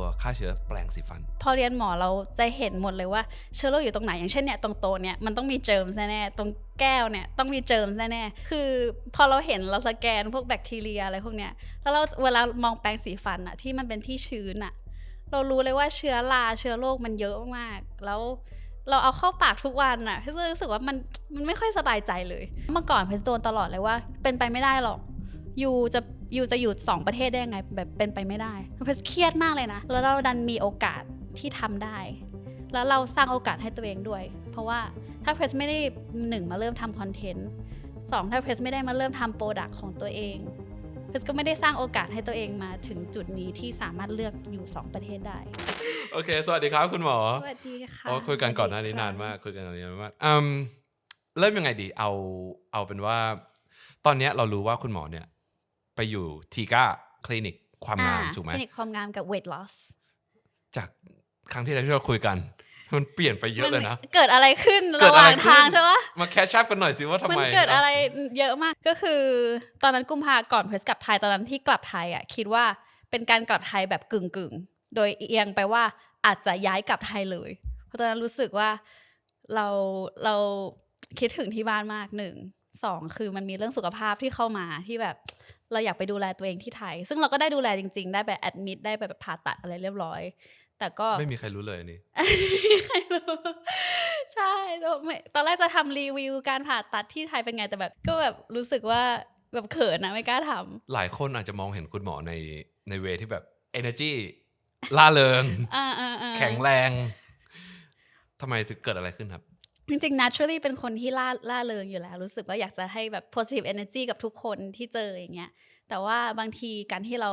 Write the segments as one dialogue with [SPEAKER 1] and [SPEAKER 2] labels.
[SPEAKER 1] ตัวฆ่าเชื้อแปลงสีฟัน
[SPEAKER 2] พอเรียนหมอเราจะเห็นหมดเลยว่าเชื้อโรคอยู่ตรงไหนอย่างเช่นเนี่ยตรงโตะเนี่ยมันต้องมีเจิร์มแน่ๆตรงแก้วเนี่ยต้องมีเจิร์มแน่ๆคือพอเราเห็นเราสแกนพวกแบคทีเรียอะไรพวกเนี้ยแล้วเราเวลามองแปรงสีฟันอะที่มันเป็นที่ชื้นอะเรารู้เลยว่าเชื้อราเชื้อโรคมันเยอะมากๆแล้วเราเอาเข้าปากทุกวันอะพี่รู้สึกว่ามันมันไม่ค่อยสบายใจเลย เมื่อก่อนพชรโดนตลอดเลยว่า เป็นไปไม่ได้หรอก ยูจะยูจะอยู่สองประเทศได้ยังไงแบบเป็นไปไม่ได้เพชรเครียดมากเลยนะ แล้วเราดันมีโอกาสที่ทำได้ แล้วเราสร้างโอกาสให้ตัวเองด้วย เพราะว่าถ้าเพรสไม่ได้หนึ่งมาเริ่มทำคอนเทนต์สองถ้าเพรสไม่ได้มาเริ่มทำโปรดักต์ของตัวเองเพรสก็ไม่ได้สร้างโอกาสให้ตัวเองมาถึงจุดนี้ที่สามารถเลือกอยู่สองประเทศได้
[SPEAKER 1] โอเค สวัสดีครับคุณหมอ
[SPEAKER 2] สวัสดีค่ะ
[SPEAKER 1] โอ้คุยกันก่อนหน้านี้นานมาก คุยกันก่อนหน้านี้นานมากอืมเริ่มยังไงดี เอา เอาเป็นว่า ตอนเนี้ยเรารู้ว่าคุณหมอเนี่ย ไปอยู่ทีก้าคลินิกความงาม
[SPEAKER 2] อ่
[SPEAKER 1] ถูกไหม
[SPEAKER 2] คลินิกความงามกับ weight loss
[SPEAKER 1] จากครั้งที่แล้วที่เราคุยกัน มันเปลี่ยนไปเยอะเลยนะ
[SPEAKER 2] มันเกิดอะไรขึ้น
[SPEAKER 1] เกิ
[SPEAKER 2] ระ
[SPEAKER 1] ด
[SPEAKER 2] ห
[SPEAKER 1] อะไร
[SPEAKER 2] ว่าง
[SPEAKER 1] ขึ้น
[SPEAKER 2] ทางใช่ปะ
[SPEAKER 1] มาแคชชัพกันหน่อยสิว่าทำ
[SPEAKER 2] มัน
[SPEAKER 1] ไม
[SPEAKER 2] เกิดอะไรเยอะมากก็คือ ตอนนั้นกุมภาก่อนเพรสกลับไทยตอนนั้นที่กลับไทยอะคิดว่าเป็นการกลับไทยแบบกึ่งกึ่งๆโดยเอียงไปว่าอาจจะย้ายกลับไทยเลย เพราะตอนนั้นรู้สึกว่าเราเราคิดถึงที่บ้านมากหนึ่งสองคือมันมีเรื่องสุขภาพที่เข้ามาที่แบบ เราอยากไปดูแลตัวเองที่ไทย ซึ่งเราก็ได้ดูแลจริง ๆ ได้แบบแอดมิดได้แบบผ่าตัดอะไรเรียบร้อย แต่ก็
[SPEAKER 1] ไม่มีใครรู้เลยอันนี่
[SPEAKER 2] ใครรู้ ใช่แล้วไม่ตอนแรกจะทำรีวิวการผ่าตัดที่ไทยเป็นไงแต่แบบ ก็แบบรู้สึกว่าแบบเขินนะไม่กล้าทำ
[SPEAKER 1] หลายคนอาจจะมองเห็นคุณหมอในในเวที่แบบ energy ล่าเริง
[SPEAKER 2] อ่าอ่าอ่า
[SPEAKER 1] แข็งแรงทำไมถึงเกิดอะไรขึ้นครับ
[SPEAKER 2] จริงๆ naturally เป็นคนที่ล่าล่าเริงอยู่แล้ว รู้สึกว่าอยากจะให้แบบ positive energy กับทุกคนที่เจออย่างเงี้ย แต่ว่าบางทีการที่เรา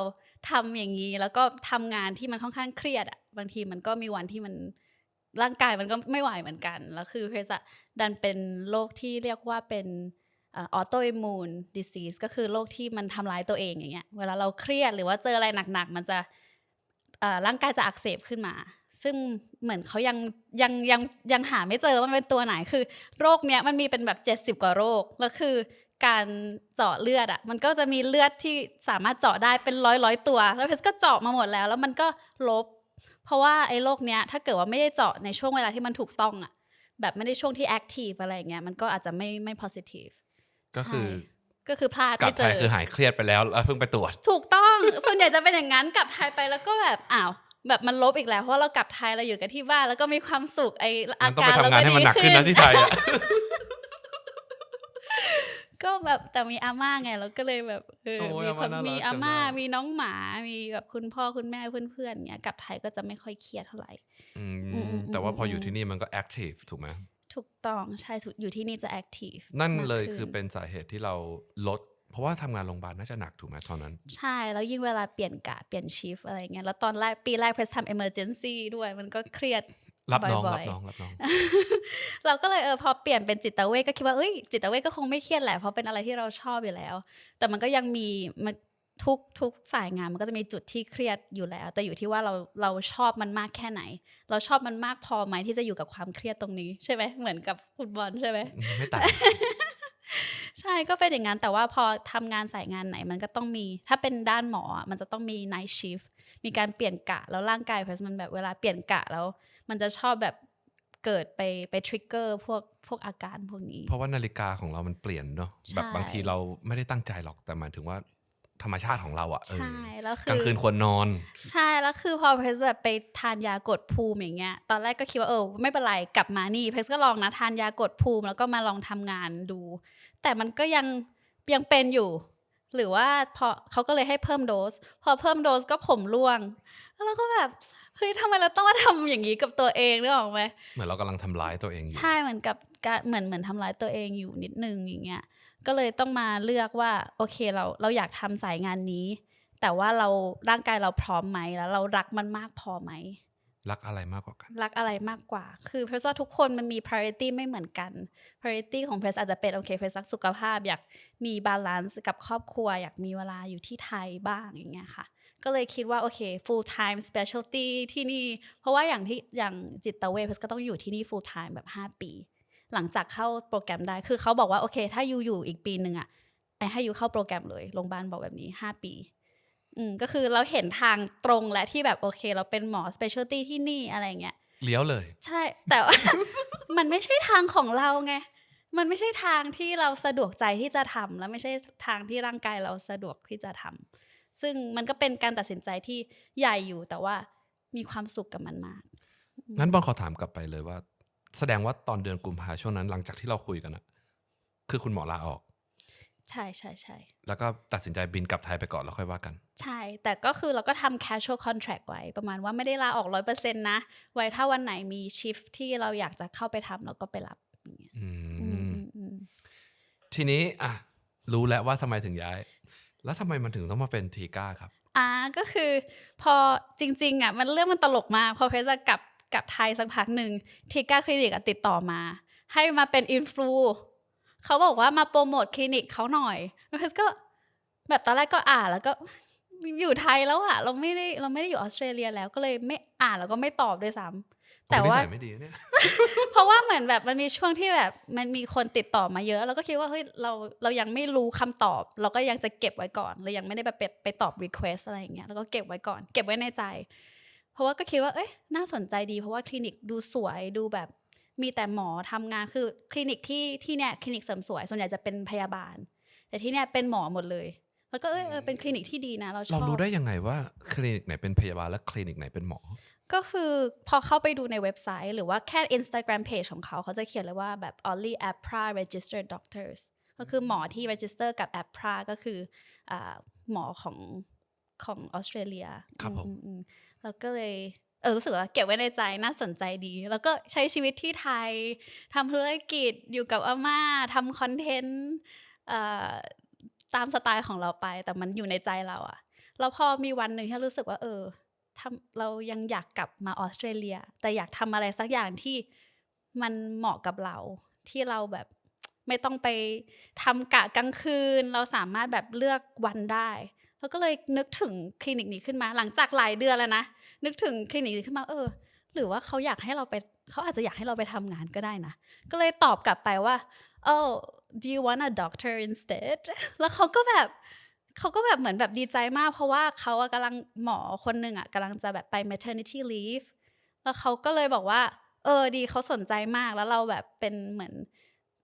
[SPEAKER 2] ทำอย่างนี้ แล้วก็ทำงานที่มันค่อนข้างเครียดอะบางทีมันก็มีวันที่มันร่างกายมันก็ไม่ไหวเหมือนกัน แล้วคือเพรสอะดันเป็นโรคที่เรียกว่าเป็นออโตอิมูนดิซีสก็คือโรคที่มันทำร้ายตัวเองอย่างเงี้ย เวลาเราเครียดหรือว่าเจออะไรหนักๆ มันจะร่างกายจะอักเสบขึ้นมา ซึ่งเหมือนเขายังยังยังยังหาไม่เจอว่ามันเป็นตัวไหนคือ โรคเนี้ยมันมีเป็นแบบ 70 กว่าโรคแล้วคือการเจาะเลือดอะ่ะมันก็จะมีเลือดที่สามารถเจาะได้เป็นร้อยร้อยตัว แล้วเพชรก็เจาะมาหมดแล้ว แล้วมันก็ลบ เพราะว่าไอ้โรคเนี้ยถ้าเกิดว่าไม่ได้เจาะในช่วงเวลาที่มันถูกต้องอะ่ะแบบไม่ได้ช่วงที่แอคทีฟอะไรอย่างเงี้ยมันก็อาจจะไม่ไม่ positive
[SPEAKER 1] ก็คือ
[SPEAKER 2] ใช่ก็คือพลาด
[SPEAKER 1] กลั
[SPEAKER 2] ไม่
[SPEAKER 1] บ
[SPEAKER 2] เจ
[SPEAKER 1] ไทย
[SPEAKER 2] อ
[SPEAKER 1] คือหายเครียดไปแล้วแล้วเพิ่งไปตรวจ
[SPEAKER 2] ถูกต้อง ส่วนใหญ่จะเป็นอย่างนั้นกลับไทยไปแล้วก็แบบอ้าว แบบมันลบอีกแล้วเพราะเรากลับไทยเราอยู่กันที่บ้านแล้วก็มีความสุขไออา
[SPEAKER 1] มันต้อง
[SPEAKER 2] กา
[SPEAKER 1] ไป
[SPEAKER 2] ร
[SPEAKER 1] ทำงานให้มันหนักขึ้นนะที่ไทยอะ
[SPEAKER 2] ก็แบบแต่มีอาม่าไงเราก็เลยแบบเออ
[SPEAKER 1] โอ้ย
[SPEAKER 2] มี
[SPEAKER 1] อาม่าน่ารัก
[SPEAKER 2] มีอาม่า
[SPEAKER 1] จังเลย
[SPEAKER 2] มีน้องหมามีแบบคุณพ่อคุณแม่เพื่อนๆเงี้ยกลับไทยก็จะไม่ค่อยเครียดเท่าไหร่
[SPEAKER 1] อืม
[SPEAKER 2] อืม
[SPEAKER 1] แต่ว่าพออยู่
[SPEAKER 2] อืม
[SPEAKER 1] ที่นี่มันก็แอคทีฟถูกไหม
[SPEAKER 2] ถูกต้องใช่ถูกอยู่ที่นี่จะแอคทีฟ
[SPEAKER 1] นั่นเลย
[SPEAKER 2] มากขึ้
[SPEAKER 1] คือเป็นสาเหตุที่เราลด เพราะว่าทำงานโรงพยาบาลน่าจะหนักถูกไหมตอนนั้น
[SPEAKER 2] ใช่ แล้วยิ่งเวลาเปลี่ยนกะเปลี่ยนชิฟอะไรเงี้ยแล้วตอนแรกปีแรกเพรสทำ emergency ด้วยมันก็เครียด
[SPEAKER 1] รับน้อง
[SPEAKER 2] บ่
[SPEAKER 1] รั
[SPEAKER 2] อบยๆ
[SPEAKER 1] น้องรับน้อง
[SPEAKER 2] เราก็เลยเออพอเปลี่ยนเป็นจิตเวชก็คิดว่าเอ้ยจิตเวชก็คงไม่เครียดแหละเพราะเป็นอะไรที่เราชอบอยู่แล้ว แต่มันก็ยังมีมันทุกทุกสายงานมันก็จะมีจุดที่เครียดอยู่แล้ว แต่อยู่ที่ว่าเราเราชอบมันมากแค่ไหน เราชอบมันมากพอไหมที่จะอยู่กับความเครียดตรงนี้ใช่ไหมเหมือนกับฟุตบอลใช่ไหม
[SPEAKER 1] ไม่ต่าง
[SPEAKER 2] ใช่ก็เป็นอย่างนั้น แต่ว่าพอทำงานสายงานไหนมันก็ต้องมี ถ้าเป็นด้านหมออะมันจะต้องมี night shift มีการเปลี่ยนกะ แล้วร่างกายเพราะมันแบบเวลาเปลี่ยนกะแล้ว มันจะชอบแบบเกิดไปไปทริกเกอร์พวกพวกอาการพวกนี้
[SPEAKER 1] เพราะว่านาฬิกาของเรามันเปลี่ยนเนาะ
[SPEAKER 2] ใช่
[SPEAKER 1] แบบบางทีเราไม่ได้ตั้งใจหรอกแต่หมายถึงว่าธรรมชาติของเราอะเออ
[SPEAKER 2] ใช่แล้วคื
[SPEAKER 1] กลางคืนควรนอน
[SPEAKER 2] ใช่แล้วคือพอเพรสแบบไปทานยากดภูมิอย่างเงี้ย ตอนแรกก็คิดว่าเออไม่เป็นไรกลับมานี่เพรสก็ลองนะทานยากดภูมิ แล้วก็มาลองทำงานดู แต่มันก็ยังยังเป็นอยู่ หรือว่าพอเขาก็เลยให้เพิ่มโดส พอเพิ่มโดสก็ผมร่วง แล้วเราก็แบบเฮ้ยทำไมเราต้องมาทำอย่างนี้กับตัวเองนึกออกไหม
[SPEAKER 1] เหมือนเรากำลังทำร้ายตัวเองอยู่
[SPEAKER 2] ใช่เหมือนกับการเหมือนเหมือนทำร้ายตัวเองอยู่นิดนึงอย่างเงี้ยก็เลยต้องมาเลือกว่าโอเคเราเราอยากทำสายงานนี้ แต่ว่าเราร่างกายเราพร้อมไหมแล้ว เรารักมันมากพอไหม
[SPEAKER 1] รักอะไรมากกว่ากัน
[SPEAKER 2] รักอะไรมากกว่า คือเพรสว่าทุกคนมันมี priority ไม่เหมือนกัน priority ของเพรสอาจจะเป็นโอเคเพรสรักสุขภาพ อยากมีบาลานซ์กับครอบครัว อยากมีเวลาอยู่ที่ไทยบ้างอย่างเงี้ยค่ะ ก็เลยคิดว่าโอเค full time specialty ที่นี่ เพราะว่าอย่างที่อย่างจิตเวชเพรสก็ต้องอยู่ที่นี่ full time แบบ 5 ปี หลังจากเข้าโปรแกรมได้ คือเขาบอกว่าโอเค ถ้าอยู่อยู่อีกปีหนึ่งอะไอให้อยู่เข้าโปรแกรมเลยโรงพยาบาลบอกแบบนี้ 5 ปี อืมก็คือเราเห็นทางตรงและที่แบบโอเค เราเป็นหมอ specialty ที่นี่อะไรเงี้ย
[SPEAKER 1] เลี้ยวเลย
[SPEAKER 2] ใช่ แต่ว่า มันไม่ใช่ทางของเราไง มันไม่ใช่ทางที่เราสะดวกใจที่จะทำและไม่ใช่ทางที่ร่างกายเราสะดวกที่จะทำซึ่งมันก็เป็นการตัดสินใจที่ใหญ่อยู่แต่ว่ามีความสุขกับมันมาก
[SPEAKER 1] งั้นบอลขอถามกลับไปเลยว่า แสดงว่าตอนเดือนกุมภาช่วงนั้นหลังจากที่เราคุยกันอะคือคุณหมอลาออก
[SPEAKER 2] ใช่ใช่ใช่
[SPEAKER 1] แล้วก็ตัดสินใจบินกลับไทยไปก่อนแล้วค่อยว่ากัน
[SPEAKER 2] ใช่ แต่ก็คือเราก็ทำ casual contract ไว้ ประมาณว่าไม่ได้ลาออกร้อยเปอร์เซ็นต์นะ ไว้ถ้าวันไหนมีชิฟที่เราอยากจะเข้าไปทำเราก็ไปรับอย่างเงี้ย
[SPEAKER 1] อื
[SPEAKER 2] อื
[SPEAKER 1] ม
[SPEAKER 2] มอืมอืม
[SPEAKER 1] ทีนี้อะรู้แล้วว่าทำไมถึงย้าย แล้วทำไมมันถึงต้องมาเป็นทีก้าครับ
[SPEAKER 2] อ่าก็คือพอจริงๆอะมันเรื่องมันตลกมาก พอเพชรจะกลับกลับไทยสักพักหนึ่งทีก้าคลินิกอะติดต่อมา ให้มาเป็นอินฟลู เขาบอกว่ามาโปรโมทคลินิกเขาหน่อยแล้วเพชรก็แบบตอนแรกก็อ่านแล้วก็อยู่ไทยแล้วอะเราไม่ได้เราไม่ได้อยู่ออสเตรเลียแล้วก็เลยไม่อ่านแล้วก็ไม่ตอบด้วยซ้ำแต่
[SPEAKER 1] โอ้
[SPEAKER 2] ว่า
[SPEAKER 1] นิสัยไม่ดีนะเนี่ย
[SPEAKER 2] เพราะว่าเหมือนแบบมันมีช่วงที่แบบมันมีคนติดต่อมาเยอะ แล้วก็คิดว่าเฮ้ยเราเรายังไม่รู้คำตอบ เราก็ยังจะเก็บไว้ก่อนเรายังไม่ได้แบบไปไปตอบ request อะไรอย่างเงี้ยแล้วก็เก็บไว้ก่อน เก็บไว้ในใจ เพราะว่าก็คิดว่าเอ้ยน่าสนใจดี เพราะว่าคลินิกดูสวยดูแบบ มีแต่หมอทำงานคือคลินิกที่ที่เนี่ยคลินิกเสริมสวย ส่วนใหญ่จะเป็นพยาบาล แต่ที่เนี่ยเป็นหมอหมดเลยแล้วก็เอยเออเป็นคลินิกที่ดีนะเราชอบ
[SPEAKER 1] เรารู้ได้ยังไงว่าคลินิกไหนเป็นพยาบาลและคลินิกไหนเป็นหมอ
[SPEAKER 2] ก็คือพอเข้าไปดูในเว็บไซต์ หรือว่าแค่ Instagram page ของเขาเขาจะเขียนเลยว่าแบบ only APRA registered doctors ก็คือหมอที่ register กับ APRA ก็คืออาหมอของของออสเตรเลีย
[SPEAKER 1] ครับผม
[SPEAKER 2] อือืมแล้วก็เลย เออรู้สึกว่าเก็บไว้ในใจน่าสนใจดี แล้วก็ใช้ชีวิตที่ไทยทำธุรกิจอยู่กับอาม่าทำคอนเทนต์ตามสไตล์ของเราไป แต่มันอยู่ในใจเราอะแล้วพอมีวันหนึ่งที่รู้สึกว่า เออทำเรายังอยากกลับมาออสเตรเลีย แต่อยากทำอะไรสักอย่างที่มันเหมาะกับเราที่เราแบบไม่ต้องไปทำกะกลางคืน เราสามารถแบบเลือกวันได้เราก็เลยนึกถึงคลินิกนี้ขึ้นมา หลังจากหลายเดือนแล้วนะ นึกถึงคลินิกนี้ขึ้นมาเออ หรือว่าเขาอยากให้เราไปเขาอาจจะอยากให้เราไปทำงานก็ได้นะ ก็เลยตอบกลับไปว่า oh do you want a doctor instead แล้วเขาก็แบบเขาก็แบบเหมือนแบบดีใจมาก เพราะว่าเขาอะกำลังหมอคนหนึ่งอะกำลังจะแบบไป maternity leave แล้วเขาก็เลยบอกว่า เออดีเขาสนใจมากแล้วเราแบบเป็นเหมือน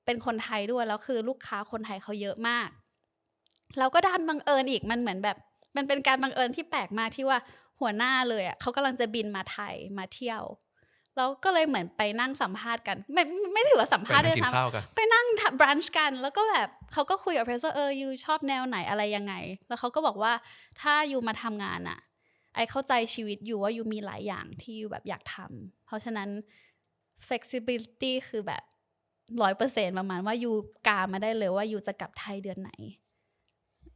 [SPEAKER 2] เป็นคนไทยด้วยแล้วคือลูกค้าคนไทยเขาเยอะมาก เราก็ด้านบังเอิญอีกมันเหมือนแบบ มันเป็นการบังเอิญที่แปลกมากที่ว่า หัวหน้าเลยอะเขากำลังจะบินมาไทยมาเที่ยวแล้วก็เลยเหมือนไปนั่งสัมภาษณ์กัน ไม่ไม่ถือว่าสัม
[SPEAKER 1] ไป
[SPEAKER 2] ภาษณ์
[SPEAKER 1] นั่
[SPEAKER 2] ด้
[SPEAKER 1] ง
[SPEAKER 2] วย
[SPEAKER 1] กิน
[SPEAKER 2] ซ้ำ
[SPEAKER 1] ข้าวกัน
[SPEAKER 2] ไปนั่งบรันช์กัน แล้วก็แบบเขาก็คุยกับเพรสว่าเออยูชอบแนวไหนอะไรยังไง แล้วเขาก็บอกว่าถ้ายูมาทำงานอะไอเข้าใจชีวิตอยู่ว่ายูมีหลายอย่างที่ยูแบบอยากทำเพราะฉะนั้น flexibility คือแบบร้อยเปอร์เซ็นประมาณว่ายูกามาได้เลยว่ายูจะกลับไทยเดือนไหน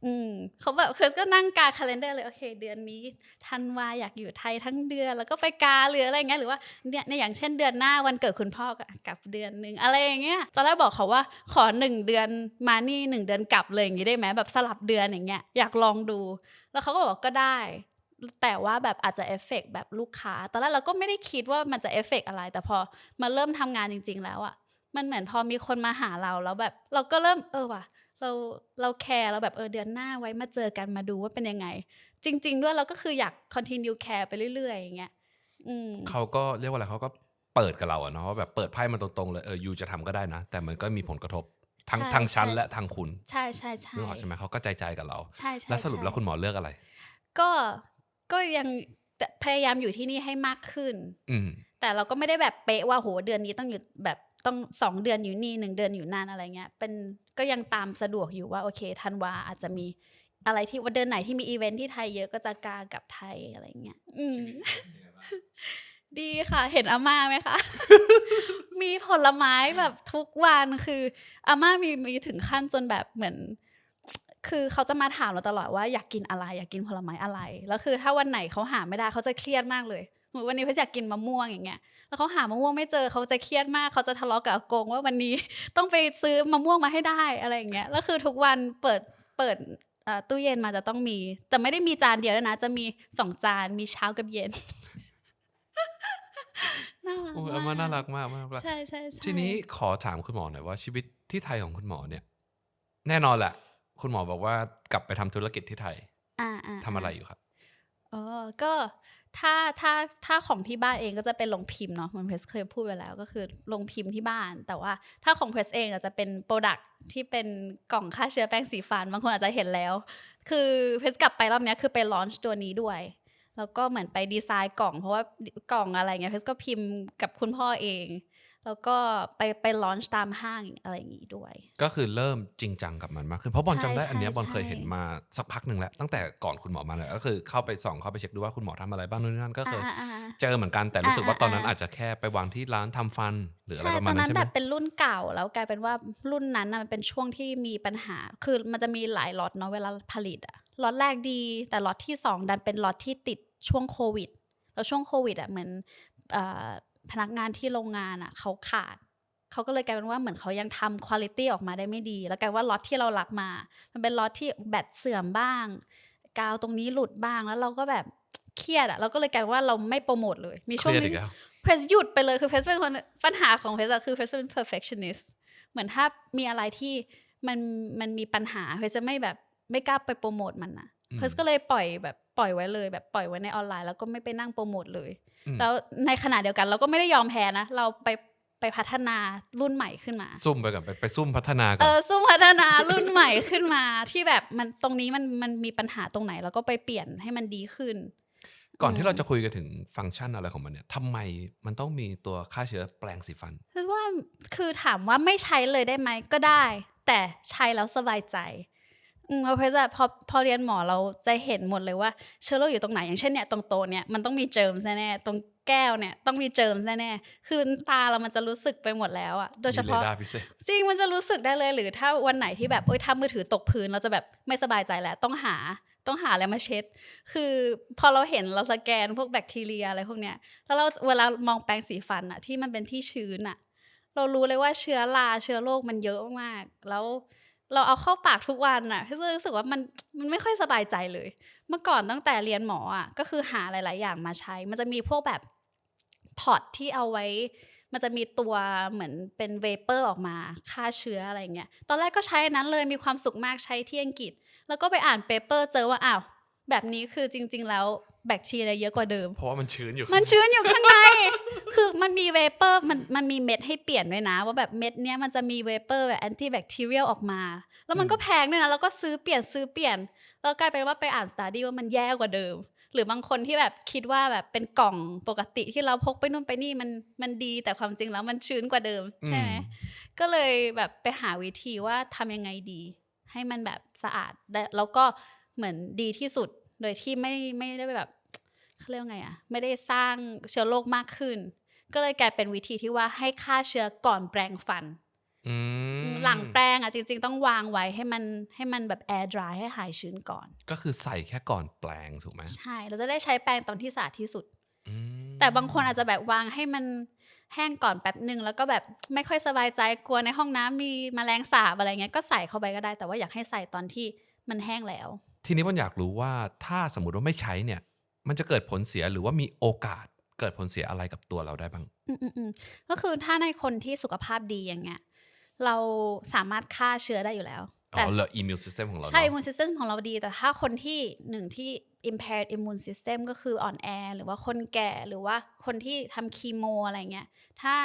[SPEAKER 2] อืมเขาแบบเคือก็นั่งกาคาล endar เลยโอเค เดือนนี้ธันวาอยากอยู่ไทยทั้งเดือน แล้วก็ไปกาหรืออะไรเงี้ยหรือว่าเนี่ยในอย่างเช่นเดือนหน้าวันเกิดคุณพ่อก็กลับเดือนหนึ่งอะไรอย่างเงี้ยตอนแรกบอกเขาว่าขอหนึ่งเดือนมานี่หนึ่งเดือนกลับเลยอย่างงี้ได้ไหมแบบสลับเดือนอย่างเงี้ยอยากลองดู แล้วเขาก็บอกก็ได้ แต่ว่าแบบอาจจะเอฟเฟกต์แบบลูกค้าตอนแรกเราก็ไม่ได้คิดว่ามันจะเอฟเฟกต์อะไร แต่พอมาเริ่มทำงานจริง ๆ แล้วอะมันเหมือนพอมีคนมาหาเราแล้วแบบ เราก็เริ่มเออว่ะ เราเราแคร์เราแบบเออเดือนหน้าไว้มาเจอกันมาดูว่าเป็นยังไง จริง ๆ ด้วยเราก็คืออยาก continue care ไปเรื่อยๆอย่างเงี้ยอืม
[SPEAKER 1] เขาก็เรียกว่าอะไรเขาก็เปิดกับเราอะเนาะว่าแบบเปิดไพ่มาตรงๆเลยเออยูจะทำก็ได้นะ แต่มันก็มีผลกระทบทั้ง
[SPEAKER 2] ใช่
[SPEAKER 1] ทั้งชั้น
[SPEAKER 2] ใช่
[SPEAKER 1] และทางคุณ
[SPEAKER 2] ใช่ใช่ใช่
[SPEAKER 1] นึกออกใช่ไหมเขาก็ใจใจกับเรา
[SPEAKER 2] ใช่ใช่
[SPEAKER 1] แล้วสรุป
[SPEAKER 2] ใช่
[SPEAKER 1] แล้วคุณหมอเลือกอะไร
[SPEAKER 2] ก็ก็ยังพยายามอยู่ที่นี่ให้มากขึ้น
[SPEAKER 1] อืม
[SPEAKER 2] แต่เราก็ไม่ได้แบบเป๊ะว่าโหเดือนนี้ต้องอยู่แบบ ต้องสองเดือนอยู่นี่หนึ่งเดือนอยู่นั่นอะไรเงี้ยเป็นก็ยังตามสะดวกอยู่ว่าโอเคธันวาอาจจะมีอะไรที่ว่าเดือนไหนที่มีอีเวนท์ที่ไทยเยอะก็จะกากับไทยอะไรเงี้ยอืมดีค่ะ เห็นอาม่าไหมคะ มีผลไม้แบบทุกวันคืออาม่ามีมีถึงขั้นจนแบบเหมือน คือเขาจะมาถามเราตลอดว่าอยากกินอะไร อยากกินผลไม้อะไร แล้วคือถ้าวันไหนเขาหาไม่ได้เขาจะเครียดมากเลย เหมือนวันนี้เขาอยากกินมะม่วงอย่างเงี้ย แล้วเขาหามะม่วงไม่เจอเขาจะเครียดมากเขาจะทะเลาะกับอากงว่าวันนี้ต้องไปซื้อมะม่วงมาให้ได้อะไรอย่างเงี้ย แล้วคือทุกวันเปิดเปิดเอ่อตู้เย็นมาจะต้องมี แต่ไม่ได้มีจานเดียวด้วยนะ จะมีสองจานมีเช้ากับเย็นน่ารัก
[SPEAKER 1] โอ้ย
[SPEAKER 2] มาก
[SPEAKER 1] อามาน่ารักมากมากมาก
[SPEAKER 2] ใช่ใช่ใช่
[SPEAKER 1] ทีนี้ขอถามคุณหมอหน่อยว่าชีวิตที่ไทยของคุณหมอเนี่ย แน่นอนแหละ คุณหมอบอกว่ากลับไปทำธุรกิจที่ไทย
[SPEAKER 2] อ่าอ่า
[SPEAKER 1] ทำอะไรอยู่ครับ
[SPEAKER 2] อ๋อก็ ถ้าถ้าถ้าของที่บ้านเองก็จะเป็นลงพิมพ์เนาะเหมันเพรสเคยพูดไปแล้วก็คือลงพิมพ์ที่บ้าน แต่ว่าถ้าของเพรสเองอาจจะเป็นโปรดักที่เป็นกล่องฆ่าเชื้อแป้งสีฟันบางคนอาจจะเห็นแล้ว คือเพรสกลับไปรอบนี้คือไปลอนช์ตัวนี้ด้วย แล้วก็เหมือนไปดีไซน์กล่อง เพราะว่ากล่องอะไรเงี้ยเพรสก็พิมพ์กับคุณพ่อเอง แล้วก็ไปไปลอนช์ตามห้างอะไรอย่างงี้ด้วย
[SPEAKER 1] ก็คือเริ่มจริงจังกับมันมากขึ้น เพราะบอล
[SPEAKER 2] ใช่
[SPEAKER 1] จำได้อันเนี้ย
[SPEAKER 2] ใช่
[SPEAKER 1] บอลเคย
[SPEAKER 2] ใช่
[SPEAKER 1] เห็นมาสักพักหนึ่งแล้ว ตั้งแต่ก่อนคุณหมอมาเลยก็คือเข้าไปส่องเข้าไปเช็คดูว่าคุณหมอทำอะไรบ้างนู่นนนั่นก็คือ
[SPEAKER 2] อ่าอ่าอ่า
[SPEAKER 1] เจอเหมือนกันแต่รู้สึกว่า
[SPEAKER 2] อ่า
[SPEAKER 1] ตอนนั้น
[SPEAKER 2] อ่า
[SPEAKER 1] อาจจะแค่ไปวางที่ร้านทำฟัน หรืออะไร
[SPEAKER 2] ใช่
[SPEAKER 1] ประ
[SPEAKER 2] ต
[SPEAKER 1] มา
[SPEAKER 2] อ
[SPEAKER 1] ณ
[SPEAKER 2] น
[SPEAKER 1] นั้
[SPEAKER 2] นั้นน
[SPEAKER 1] ใช่ไห
[SPEAKER 2] แบ
[SPEAKER 1] ม
[SPEAKER 2] บเป็นรุ่นเก่าแล้วกลายเป็นว่ารุ่นนั้นน่ะมันเป็นช่วงที่มีปัญหา คือมันจะมีหลายล็อตเนาะเวลาผลิตอะล็อตแรกดี แต่ล็อตที่สองดันเป็นล็อตที่ติดช่วงโควิดแล้วช่วงโควิดอะเหมือนเอ่อ พนักงานที่โรงงานอะเขาขาดเขาก็เลยกลายเป็นว่าเหมือนเขายังทำคุณ i t y ออกมาได้ไม่ดี แล้วกลายว่าล็อตที่เรารับมา มันเป็นล็อตที่แบตเสื่อมบ้าง กาวตรงนี้หลุดบ้างแล้วเราก็แบบเครียดอะเราก็เลยกลายเป็นว่าเราไม่โปรโมทเลย มี
[SPEAKER 1] เค
[SPEAKER 2] ช่วง
[SPEAKER 1] รียด
[SPEAKER 2] หนึ
[SPEAKER 1] อี
[SPEAKER 2] ง
[SPEAKER 1] กแล้ว
[SPEAKER 2] เพรสหยุดไปเลยคือเพรสเป็นคนปัญหาของเพรสอะคือเพรสเป็น perfectionist เหมือนถ้ามีอะไรที่มันมันมีปัญหาเพรสจะไม่แบบไม่กล้าไปโปรโมทมันนะ
[SPEAKER 1] อืม
[SPEAKER 2] เพรสก็เลยปล่อยแบบปล่อยไว้เลย แบบปล่อยไว้ในออนไลน์แล้วก็ไม่ไปนั่งโปรโมทเลย
[SPEAKER 1] อืม
[SPEAKER 2] แล้วในขณะเดียวกัน เราก็ไม่ได้ยอมแพ้นะ เราไปไปพัฒนารุ่นใหม่ขึ้นมา
[SPEAKER 1] ซุ่มไปก่อนไปไปซุ่มพัฒนาก่
[SPEAKER 2] เอ
[SPEAKER 1] อน
[SPEAKER 2] อซุ่มพัฒนารุ่นใหม่ขึ้นมา ที่แบบมันตรงนี้มันมันมีปัญหาตรงไหนเราก็ไปเปลี่ยนให้มันดีขึ้น
[SPEAKER 1] ก่อนที่เราจะคุยกันถึงฟังก์ชันอะไรของมันเนี่ยทำไมมันต้องมีตัวฆ่าเชื้อแปลงสีฟัน
[SPEAKER 2] คือว่าคือถามว่าไม่ใช้เลยได้ไหมก็ได้ แต่ใช้แล้วสบายใจ อืมเพราะว่าพอพอเรียนหมอเราจะเห็นหมดเลยว่าเชื้อโรคอยู่ตรงไหนอย่างเช่นเนี่ยตรงโตะเนี่ยมันต้องมีเจิมแน่ๆตรงแก้วเนี่ยต้องมีเจิมแน่ๆคือตาเรามันจะรู้สึกไปหมดแล้วอะโดยเฉพาะจริงมันจะรู้สึกได้เลย หรือถ้าวันไหนที่แบบโอ๊ยถ้ามือถือตกพื้นเราจะแบบไม่สบายใจแล้วต้องหาต้องหาอะไรมาเช็ด คือพอเราเห็นเราสแกนพวกแบคทีเรียอะไรพวกเนี้ย แล้วเราเวลามองแปรงสีฟันอะที่มันเป็นที่ชื้นอะเรารู้เลยว่าเชื้อราเชื้อโรคมันเยอะมาก แล้ว เราเอาเข้าปากทุกวันอะพี่รู้สึกว่ามันมันไม่ค่อยสบายใจเลย เมื่อก่อนตั้งแต่เรียนหมออะก็คือหาหลาย ๆ อย่างมาใช้ มันจะมีพวกแบบพอตที่เอาไว้ มันจะมีตัวเหมือนเป็นเวเปอร์ออกมาฆ่าเชื้ออะไรเงี้ย ตอนแรกก็ใช้นั้นเลยมีความสุขมากใช้ที่อังกฤษ แล้วก็ไปอ่านเปเปอร์เจอว่าอ้าว แบบนี้คือจริง ๆ แล้วแบคทีเรียเยอะกว่าเดิม
[SPEAKER 1] เพราะว่ามันชื้นอยู่
[SPEAKER 2] มันชื้นอยู่ข้างใน คือมันมีเวเปอร์มันมันมีเม็ดให้เปลี่ยนด้วยนะ ว่าแบบเม็ดเนี้ยมันจะมีเวเปอร์แบบแอนตี้แบคทีเรียลออกมา แล้วมันก็แพงด้วยนะ แล้วก็ซื้อเปลี่ยนซื้อเปลี่ยน แล้วกลายเป็นว่าไปอ่านสตาดี้ว่ามันแย่กว่าเดิม หรือบางคนที่แบบคิดว่าแบบเป็นกล่องปกติที่เราพกไปนู่นไปนี่มันมันดีแต่ความจริงแล้วมันชื้นกว่าเดิมใช่ไหม
[SPEAKER 1] อืม
[SPEAKER 2] ก็เลยแบบไปหาวิธีว่าทำยังไงดี ให้มันแบบสะอาดได้แล้วก็เหมือนดีที่สุด โดยที่ไม่ไม่ได้แบบเขาเรียกว่าไงอะไม่ได้สร้างเชื้อโรคมากขึ้น ก็เลยกลายเป็นวิธีที่ว่าให้ฆ่าเชื้อก่อนแปรงฟัน
[SPEAKER 1] อืม
[SPEAKER 2] หลังแปรงอะจริง ๆ ต้องวางไว้ให้มันให้มันแบบแอร์ดรายให้หายชื้นก่อน
[SPEAKER 1] ก็คือใส่แค่ก่อนแปลงถูกไหม
[SPEAKER 2] ใช่ เราจะได้ใช้แปรงตอนที่สะอาดที่สุด
[SPEAKER 1] อืม
[SPEAKER 2] แต่บางคนอาจจะแบบวางให้มันแห้งก่อนแป๊บหนึ่งแล้วก็แบบไม่ค่อยสบายใจกลัวในห้องน้ำมีแมลงสาบอะไรเงี้ยก็ใส่เข้าไปก็ได้แต่ว่าอยากให้ใส่ตอนที่ มันแห้งแล้ว
[SPEAKER 1] ทีนี้บอลอยากรู้ว่าถ้าสมมติว่าไม่ใช้เนี่ย มันจะเกิดผลเสียหรือว่ามีโอกาสเกิดผลเสียอะไรกับตัวเราได้บ้าง
[SPEAKER 2] อืมอืมอืมก็คือถ้าในคนที่สุขภาพดีอย่างเงี้ยเราสามารถฆ่าเชื้อได้อยู่แล้ว
[SPEAKER 1] อ๋
[SPEAKER 2] แต่
[SPEAKER 1] อเหรอ immune system ของเรา
[SPEAKER 2] ใช่
[SPEAKER 1] เนอะ
[SPEAKER 2] immune system ของเราดี แต่ถ้าคนที่หนึ่งที่ impaired immune system ก็คืออ่อนแอ หรือว่าคนแก่หรือว่าคนที่ทำคีโมอะไรเงี้ย ถ้า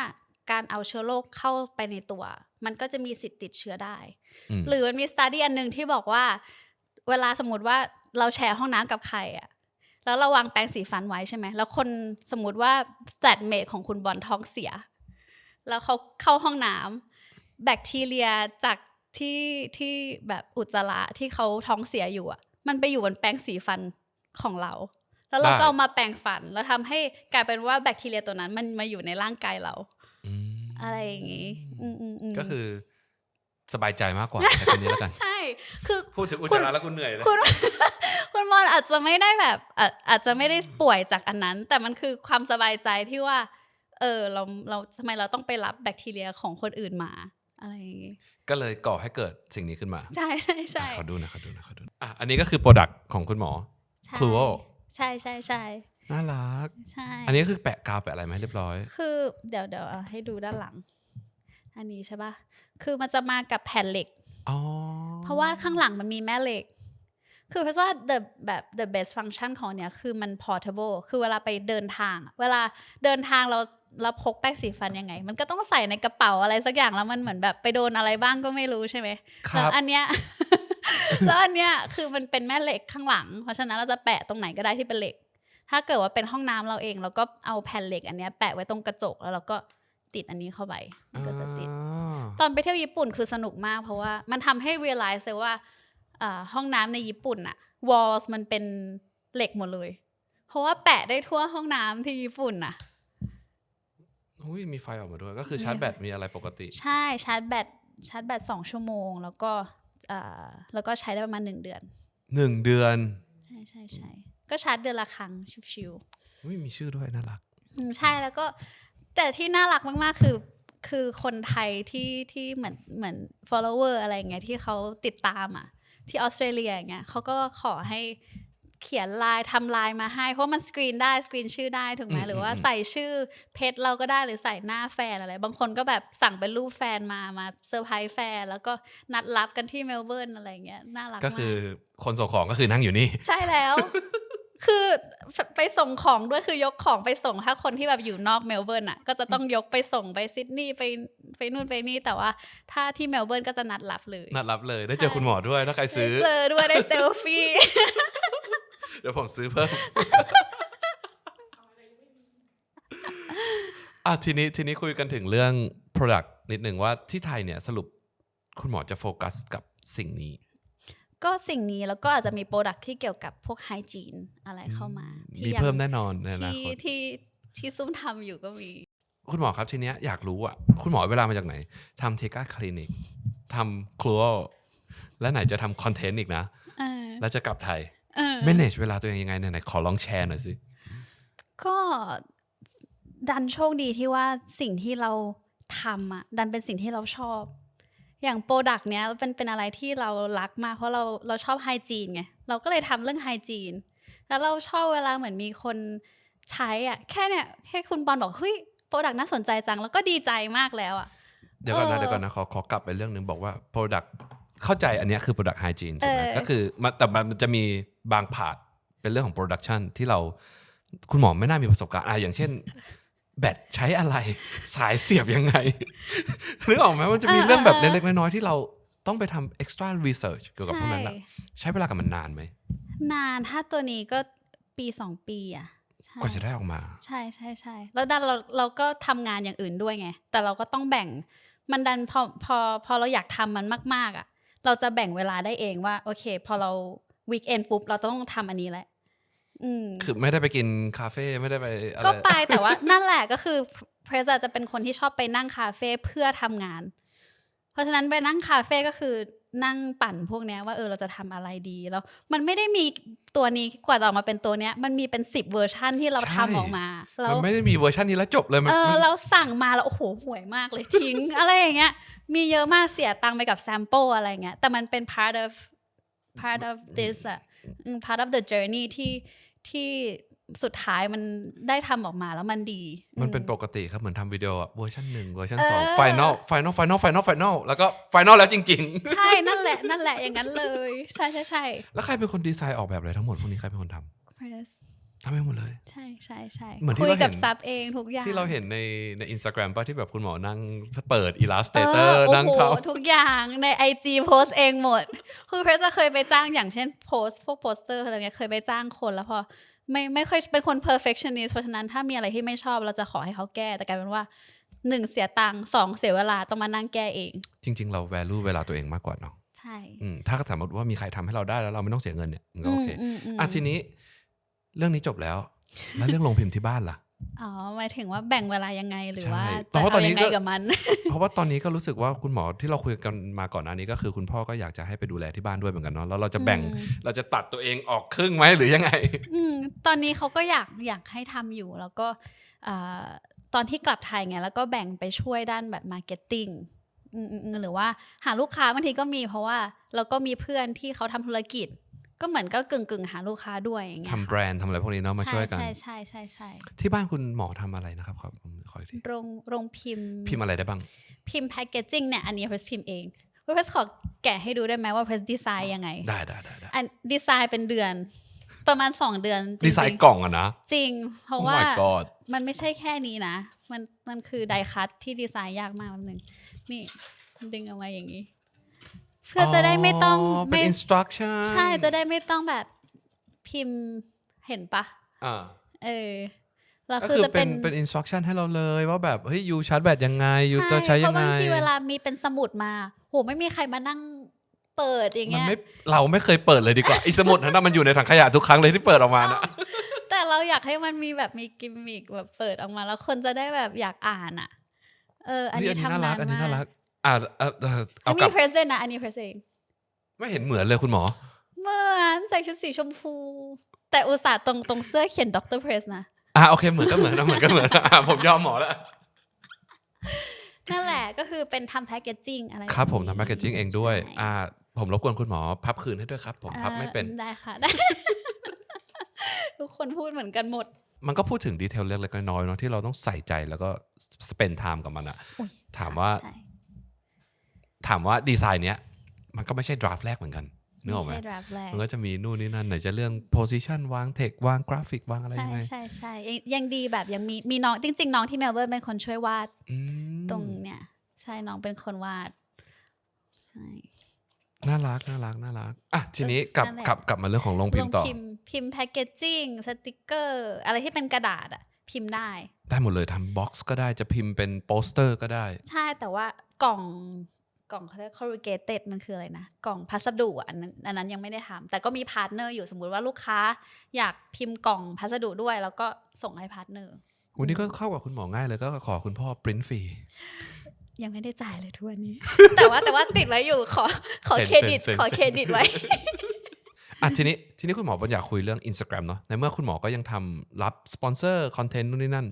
[SPEAKER 2] การเอาเชื้อโรคเข้าไปในตัว มันก็จะมีสิทธิ์ติดเชื้อได้
[SPEAKER 1] ม
[SPEAKER 2] หรือมันมีสต u d y อันหนึ่งที่บอกว่า เวลาสมมติว่าเราแชร์ห้องน้ำกับใครอะแล้วเราวางแปรงสีฟันไว้ใช่ไหม แล้วคนสมมติว่าแฟลตเมทของคุณบอลท้องเสีย แล้วเขาเข้าห้องน้ำแบคทีเรียจากที่ที่แบบอุจจาระที่เขาท้องเสียอยู่อะมันไปอยู่บนแปรงสีฟันของเรา แล้วเรา
[SPEAKER 1] ได้
[SPEAKER 2] ก็เอามาแปรงฟัน แล้วทำให้กลายเป็นว่าแบคทีเรียตัวนั้น มันมาอยู่ในร่างกายเรา
[SPEAKER 1] อืม
[SPEAKER 2] อะไรอย่างงี้อืมอืมอืม
[SPEAKER 1] ก็คือสบายใจมากกว่าใช้คำนี้แล้วกัน
[SPEAKER 2] ใช่ คือ
[SPEAKER 1] พูดถึงอุจจาระแล้วกูเหนื่อยเลย
[SPEAKER 2] คุณคุณบอลอาจจะไม่ได้แบบอาอาจจะไม่ได้ป่วยจากอันนั้น แต่มันคือความสบายใจที่ว่า เออเราเราทำไมเราต้องไปรับแบคทีเรียของคนอื่นมาอะไรอย่างงี้
[SPEAKER 1] ก็เลยก่อให้เกิดสิ่งนี้ขึ้นมา
[SPEAKER 2] ใช่ใช่ใช่
[SPEAKER 1] อะขอดูหนะขอดูหนะขอดูหน่อยอะอันนี้ก็คือโปรดักต์ของคุณหมอ
[SPEAKER 2] ใช่
[SPEAKER 1] Cluo
[SPEAKER 2] ใช่ใช่ใช่
[SPEAKER 1] น่ารัก
[SPEAKER 2] ใช่
[SPEAKER 1] อันนี้คือแปะกาวแปะอะไรไหมเรียบร้อย
[SPEAKER 2] คือเดี๋ยวเดี๋ยวเอาให้ดูด้านหลัง อันนี้ใช่ปะคือมันจะมากับแผ่นเหล็ก
[SPEAKER 1] อ๋อ
[SPEAKER 2] เพราะว่าข้างหลังมันมีแม่เหล็ก คือเพราะว่า the แบบ the best function ของเนี้ยคือมัน portable คือเวลาไปเดินทางอะเวลาเดินทางเราเราพกแป้งสีฟันยังไง มันก็ต้องใส่ในกระเป๋าอะไรสักอย่างแล้วมันเหมือนแบบไปโดนอะไรบ้างก็ไม่รู้ใช่ไหม
[SPEAKER 1] ค
[SPEAKER 2] แล้ว
[SPEAKER 1] รับ
[SPEAKER 2] อันเนี้ยแล้วอันเนี้ยคือมันเป็นแม่เหล็กข้างหลัง เพราะฉะนั้นเราจะแปะตรงไหนก็ได้ที่เป็นเหล็ก ถ้าเกิดว่าเป็นห้องน้ำเราเองเราก็เอาแผ่นเหล็กอันเนี้ยแปะไว้ตรงกระจกแล้วเราก็ติดอันนี้เข้าไปมันก็จะติด
[SPEAKER 1] อ่า
[SPEAKER 2] ตอนไปเที่ยวญี่ปุ่นคือสนุกมาก เพราะว่ามันทำให้ realize เลยว่าอ่าห้องน้ำในญี่ปุ่นอะ walls มันเป็นเหล็กหมดเลย เพราะว่าแปะได้ทั่วห้องน้ำที่ญี่ปุ่นอะ
[SPEAKER 1] อุ้ยมีไฟออกมาด้วย ก็คือชาร์จแบตมีอะไรปกติ
[SPEAKER 2] ใช่ชาร์จแบตชาร์จแบตสองชั่วโมง แล้วก็อ่าแล้วก็ใช้ได้ประมาณหนึ่งเดือน
[SPEAKER 1] หนึ่งเดือน
[SPEAKER 2] ใช่ใช่ใช่ ก็ชาร์จเดือนละครั้งชิว
[SPEAKER 1] อุ้ยมีชื่อด้วยน่ารัก
[SPEAKER 2] ๆอืมใช่แล้วก็ แต่ที่น่ารักมากๆ คือ คือคนไทยที่ที่เหมือนเหมือน follower อะไรอย่างเงี้ยที่เขาติดตามอะ ที่ออสเตรเลียอย่างเงี้ยเขาก็ขอให้เขียนลายทำลายมาให้ เพราะมันสกรีนได้สกรีนชื่อได้ถูกไหม
[SPEAKER 1] อืม
[SPEAKER 2] หรือว่า
[SPEAKER 1] อืม
[SPEAKER 2] ใส่ชื่อเพจเราก็ได้หรือใส่หน้าแฟนอะไร บางคนก็แบบสั่งเป็นรูปแฟนมามาเซอร์ไพรส์แฟน แล้วก็นัดรับกันที่เมลเบิร์นอะไรอย่างเงี้ยน่ารัก
[SPEAKER 1] ก็
[SPEAKER 2] มาก
[SPEAKER 1] คือคนส่งของก็คือนั่งอยู่นี่
[SPEAKER 2] ใช่แล้ว คือไปส่งของด้วยคือยกของไปส่งถ้าคนที่แบบอยู่นอกเมลเบิร์นอะ ก็จะต้องยกไปส่งไปซิดนีย์ไปไปนู่นไปนี่แต่ว่าถ้าที่เมลเบิร์นก็จะนัดรับเลย
[SPEAKER 1] นัดรับเลยได้เจอคุณหมอด้วยถ้าใครซื้อ
[SPEAKER 2] ได้เจอด้วยได้เซลฟี่
[SPEAKER 1] เดี๋ยวผมซื้อเพิ่มอะทีนี้ทีนี้คุยกันถึงเรื่อง Product นิดหนึ่งว่าที่ไทยเนี่ยสรุปคุณหมอจะโฟกัสกับสิ่งนี้
[SPEAKER 2] ก็สิ่งนี้แล้วก็อาจจะมีโปรดักที่เกี่ยวกับพวกไฮจีนอะไรเข้ามา
[SPEAKER 1] มี
[SPEAKER 2] ที่ยัง
[SPEAKER 1] เพิ่มแน่นอนในอนา
[SPEAKER 2] ที่
[SPEAKER 1] คต
[SPEAKER 2] ที่ที่ซุ่มทำอยู่ก็มี
[SPEAKER 1] คุณหมอครับทีเนี้ยอยากรู้อะ คุณหมอเวลามาจากไหนทำเทก้าคลินิกทำครัวและไหนจะทำคอนเทนต์อีกนะ
[SPEAKER 2] เออ
[SPEAKER 1] แล้วจะกลับไทย
[SPEAKER 2] เออ
[SPEAKER 1] manage เวลาตัวเองยังไงไหนๆขอลองแชร์หน่อยสิ
[SPEAKER 2] ก็ดันโชคดีที่ว่าสิ่งที่เราทำอะ ดันเป็นสิ่งที่เราชอบ อย่างโปรดักต์เนี้ยเป็นเป็นอะไรที่เรารักมากเพราะเราเราชอบไฮจีนไงเราก็เลยทำเรื่องไฮจีนแล้วเราชอบเวลาเหมือนมีคนใช้อะแค่เนี่ยแค่คุณบอลบอกเฮ้ยโปรดักต์น่าสนใจจังแล้วก็ดีใจมากแล้วอะ
[SPEAKER 1] เดี๋ยวก่อนนะ
[SPEAKER 2] เออ
[SPEAKER 1] เดี๋ยวก่อนนะขอขอกลับไปเรื่องหนึ่งบอกว่า Product เข้าใจอันเนี้ยคือ Product Hygiene ถูกไหม
[SPEAKER 2] เออ
[SPEAKER 1] ก็คือมันแต่มันจะมีบางพาร์ทเป็นเรื่องของ Production ที่เราคุณหมอไม่น่ามีประสบการณ์อะอย่างเช่น แบตใช้อะไร สายเสียบยังไงนึกออกไหมมันจะมีเรื่องแบบเล็กๆน้อยๆที่เราต้องไปทำ extra research เกี่ยวกับพวกนั้นอะ
[SPEAKER 2] ใช่
[SPEAKER 1] ใช้เวลากับมันนานไหม
[SPEAKER 2] นานถ้าตัวนี้ก็ปีสองปีอะใช่
[SPEAKER 1] กว่าจะได้ออกมา
[SPEAKER 2] ใช่ใช่ใช่แล้วดันเราเราก็ทำงานอย่างอื่นด้วยไง แต่เราก็ต้องแบ่งมันดันพอพอพอเราอยากทำมันมาก ๆ อะ เราจะแบ่งเวลาได้เองว่า โอเค พอเราวีคเอนปุ๊บ เราต้องทำอันนี้แหละอืม
[SPEAKER 1] คือไม่ได้ไปกินคาเฟ่ไม่ได้ไปอะไร
[SPEAKER 2] ก็ไปแต่ว่านั่นแหละก็คือเพรสจะเป็นคนที่ชอบไปนั่งคาเฟ่เพื่อทำงาน เพราะฉะนั้นไปนั่งคาเฟ่ก็คือนั่งปั่นพวกเนี้ยว่าเออเราจะทำอะไรดีแล้ว มันไม่ได้มีตัวนี้กว่าจะออกมาเป็นตัวเนี้ย มันมีเป็นสิบเวอร์ชั่นที่เราทำออกมาแล้
[SPEAKER 1] มั
[SPEAKER 2] ว
[SPEAKER 1] นไม่ได้มีเวอร์ชันนี้แล้วจบเลยมัน
[SPEAKER 2] เออ
[SPEAKER 1] มัน
[SPEAKER 2] เราสั่งมาแล้วโอ้โหห่วยมากเลยทิ้ง อะไรอย่างเงี้ย มีเยอะมากเสียตังค์ไปกับแซมเปิลอะไรเงี้ยแต่มันเป็น part of part of this อะอืม part of the journey ที่ที่สุดท้ายมันได้ทำออกมาแล้วมันดี
[SPEAKER 1] มันเป็น
[SPEAKER 2] อื
[SPEAKER 1] ปกติครับเหมือนทำวิดีโออะเวอร์ชันหนึ่งเวอร์ชัน
[SPEAKER 2] เออ
[SPEAKER 1] สองไฟนอลไฟนอลไฟนอลไฟนอลไฟนอลแล้วก็ไฟนอลแล้วจริง
[SPEAKER 2] ใช่นั่นแหละนั่นแหละอย่างนั้นเลย ใช่ใช่ใช่
[SPEAKER 1] ๆแล้วใครเป็นคนดีไซน์ออกแบบอะไรทั้งหมดพวกนี้ใครเป็นคนทำ
[SPEAKER 2] Press
[SPEAKER 1] ทำเองหมดเลย
[SPEAKER 2] ใช่ใช่ใช่
[SPEAKER 1] เหมือนที่
[SPEAKER 2] คุย
[SPEAKER 1] เราเห็น
[SPEAKER 2] กับซับเองทุกอย่าง
[SPEAKER 1] ที่เราเห็นในในอินสตาแกรมป่ะที่แบบคุณหมอนั่งเปิดอิลลัสเต
[SPEAKER 2] เอ
[SPEAKER 1] เตอร์
[SPEAKER 2] อโอ้
[SPEAKER 1] นั่ง
[SPEAKER 2] โห
[SPEAKER 1] ท
[SPEAKER 2] ทุกอย่างในไอจีโพสเองหมด คือเพรสจะเคยไปจ้างอย่างเช่นโพสพวกโปสเตอร์อะไรเงี้ยเคยไปจ้างคนแล้วพอไม่ไม่ค่อยเป็นคน perfectionist เพราะฉะนั้นถ้ามีอะไรที่ไม่ชอบเราจะขอให้เขาแก้ แต่กลายเป็นว่าหนึ่งเสียตังค์สองเสียเวลาต้องมานั่งแก้เองำ
[SPEAKER 1] จริง ๆ เรา value เวลาตัวเองมากกว่าเนาะ
[SPEAKER 2] ใช่
[SPEAKER 1] อืมถ้าสมมติว่ามีใครทำให้เราได้แล้วเราไม่ต้องเสียเงินเนี่ยมันก็โอเค
[SPEAKER 2] มมม
[SPEAKER 1] อะทีนี้ เรื่องนี้จบแล้ว แล้วเรื่องลงพิมพ์ที่บ้านล่ะ
[SPEAKER 2] อ๋อหมายถึงว่าแบ่งเวลายังไงหรือ
[SPEAKER 1] ใช่
[SPEAKER 2] ว่า
[SPEAKER 1] เพราะ
[SPEAKER 2] จะ
[SPEAKER 1] ว่าตอ
[SPEAKER 2] เอา
[SPEAKER 1] นนี้
[SPEAKER 2] ยังไง
[SPEAKER 1] ก็
[SPEAKER 2] กับมัน
[SPEAKER 1] เพราะว่าตอนนี้ก็รู้สึกว่าคุณหมอที่เราคุยกันมาก่อนหน้านี้ก็คือคุณพ่อก็อยากจะให้ไปดูแลที่บ้านด้วยเหมือนกันเนาะแล้วเราจะแบ่ง
[SPEAKER 2] อืม
[SPEAKER 1] เราจะตัดตัวเองออกครึ่งไหมหรือยังไง
[SPEAKER 2] อืมตอนนี้เขาก็อยากอยากให้ทำอยู่แล้วก็อ่าตอนที่กลับไทยไงแล้วก็แบ่งไปช่วยด้านแบบมาร์เก็ตติ้งอืมอืมอืมหรือว่าหาลูกค้าบางทีก็มีเพราะว่าเราก็มีเพื่อนที่เขาทำธุรกิจ ก็เหมือนก็กึ่งกึ่งๆหาลูกค้าด้วยอย่างเงี้ย
[SPEAKER 1] ทำแบรนด์ทำอะไรพวกนี้เนาะมา
[SPEAKER 2] ใช่
[SPEAKER 1] ช่วยกัน
[SPEAKER 2] ใช่ใช่ใช่ใช่
[SPEAKER 1] ที่บ้านคุณหมอทำอะไรนะครับขอขออีกที
[SPEAKER 2] โรงโรงพิมพ์
[SPEAKER 1] พิมพ์อะไรได้บ้าง
[SPEAKER 2] พิมพ์แพคเกจจิ้งเนี่ยอันนี้เพรสพิมพ์เองว่าเพชรขอแกะให้ดูได้ไหมว่าเพชรดีไซน์ยังไง
[SPEAKER 1] ได้ได้ได้ได้
[SPEAKER 2] อันดีไซน์เป็นเดือนประมาณสองเดือนจริงๆ
[SPEAKER 1] ดีไซน์กล่องอะนะ
[SPEAKER 2] จริง เพราะ
[SPEAKER 1] Oh
[SPEAKER 2] ว่า
[SPEAKER 1] my god
[SPEAKER 2] มันไม่ใช่แค่นี้นะ มันมันคือไดคัตที่ดีไซน์ยากมากแป๊บนึงนี่ดึงออกมาอย่างนี้ เพื่อจะได้ไม่ต้อง
[SPEAKER 1] เป็น
[SPEAKER 2] ไม่
[SPEAKER 1] instruction
[SPEAKER 2] ใช่จะได้ไม่ต้องแบบพิมพ์เห็นปะ
[SPEAKER 1] อ่า
[SPEAKER 2] เออแล้ว
[SPEAKER 1] ก็
[SPEAKER 2] คือ
[SPEAKER 1] คือ
[SPEAKER 2] จะ
[SPEAKER 1] เป็
[SPEAKER 2] เป็นน
[SPEAKER 1] เป็น instruction ให้เราเลยว่าแบบเฮ้ยยูชาร์จแบตยังไงยูจะใช้
[SPEAKER 2] เพ
[SPEAKER 1] ยัง
[SPEAKER 2] ราะ
[SPEAKER 1] ไง
[SPEAKER 2] บางทีเวลามีเป็นสมุดมาโหไม่มีใครมานั่งเปิดอย่าง
[SPEAKER 1] มัน
[SPEAKER 2] เงี้ย
[SPEAKER 1] ไม่เราไม่เคยเปิดเลยดีกว่าไอีสมุดนั้นนะมันอยู่ในถังขยะทุกครั้งเลยที่เปิดออกมานะ
[SPEAKER 2] แต่เราอยากให้มันมีแบบมีกิมมิกแบบเปิดออกมาแล้วคนจะได้แบบอยากอ่านอะ เออ อัน
[SPEAKER 1] เฮ้ย
[SPEAKER 2] นี้
[SPEAKER 1] อันนี้น่า
[SPEAKER 2] ทำ
[SPEAKER 1] รั
[SPEAKER 2] นากน
[SPEAKER 1] อันนี้
[SPEAKER 2] มา
[SPEAKER 1] น่ารั
[SPEAKER 2] ก
[SPEAKER 1] กอ่าเอาเอา
[SPEAKER 2] อั
[SPEAKER 1] เอา
[SPEAKER 2] น
[SPEAKER 1] กลั
[SPEAKER 2] นี้
[SPEAKER 1] บ
[SPEAKER 2] เพรสเซนต์นะ อันนี้เพรสเซนต์
[SPEAKER 1] ไม่เห็นเหมือนเลยคุณหมอ
[SPEAKER 2] เหมือนใส่ชุดสีชมพู แต่อุตส่าห์ตรงตรงเสื้อเขียนด็อกเตอร์เพรสนะ
[SPEAKER 1] อ่าโอเคเหมือนก็เหมือนนะเหมือนก็เหมือนอะผมยอมหมอแล้ว
[SPEAKER 2] นั่นแหละก็คือเป็นทำแพคเกจจิ้งอะไร
[SPEAKER 1] ครับผม
[SPEAKER 2] แนี้
[SPEAKER 1] ทำแพคเกจจิ้งเองด้วย
[SPEAKER 2] ใช่
[SPEAKER 1] อ่า ผมรบกวนคุณหมอพับคืนให้ด้วยครับ ผมพับไม่เป็น
[SPEAKER 2] อ่าได้ค่ะได้ ทุกคนพูดเหมือนกันหมด
[SPEAKER 1] มันก็พูดถึงดีเทลเล็กๆน้อยๆเนาะที่เราต้องใส่ใจแล้วก็ spend time กับมันอะ
[SPEAKER 2] อุ๊ย
[SPEAKER 1] ถามว่า
[SPEAKER 2] ใช่
[SPEAKER 1] ถามว่าดีไซน์เนี้ยมันก็ไม่ใช่ draft แรกเหมือนกันนึกออกไหม
[SPEAKER 2] ใช่ draft แรก
[SPEAKER 1] มันก็จะมีนู่นนี่นั่นไหนจะเรื่อง position วาง text วางกราฟิกวางอะไร
[SPEAKER 2] ใช่
[SPEAKER 1] ยังไง
[SPEAKER 2] ใช่ใช่ยังยังดีแบบยังมีมีน้องจริง ๆ น้องที่เมลเบิร์นเป็นคนช่วยวาด
[SPEAKER 1] อืม
[SPEAKER 2] ตรงเนี้ยใช่น้องเป็นคนวาดใช่
[SPEAKER 1] น่ารักน่ารักน่ารักอะทีนี้กลับ
[SPEAKER 2] นั่นแหละ
[SPEAKER 1] กลับกลับมาเรื่องของลงพิมพ์ต่อ
[SPEAKER 2] พิมพ์พิมพ์แพคเกจจิ้งสติกเกอร์ อะไรที่เป็นกระดาษอะพิมพ์ได้
[SPEAKER 1] ได้หมดเลยทำบ็อกซ์ก็ได้จะพิมพ์เป็นโปสเตอร์ก็ได้
[SPEAKER 2] ใช่แต่ว่ากล่อง กล่องเขาเรียก corrugated มันคืออะไรนะ กล่องพัสดุอะอันนั้นอันนั้นยังไม่ได้ทำแต่ก็มีพาร์ทเนอร์อยู่สมมุติว่าลูกค้า อยากพิมพ์กล่องพัสดุด้วย แล้วก็ส่งให้พาร์ทเนอร์
[SPEAKER 1] วันนี้ก็เข้ากับคุณหมอง่ายเลยก็ขอคุณพ่อปริ้นฟรี
[SPEAKER 2] ยังไม่ได้จ่ายเลยทุกวันนี้ แต่ว่าแต่ว่าติดไว้อยู่ขอขอ
[SPEAKER 1] เซ็น
[SPEAKER 2] เครดิต
[SPEAKER 1] เซ็นเซ็น
[SPEAKER 2] ขอเครดิตไว้
[SPEAKER 1] อะทีนี้ทีนี้คุณหมอบัญอยากคุยเรื่อง Instagram เนาะในเมื่อคุณหมอก็ยังทำรับสปอนเซอร์คอนเทนต์นู่นนี่นั่น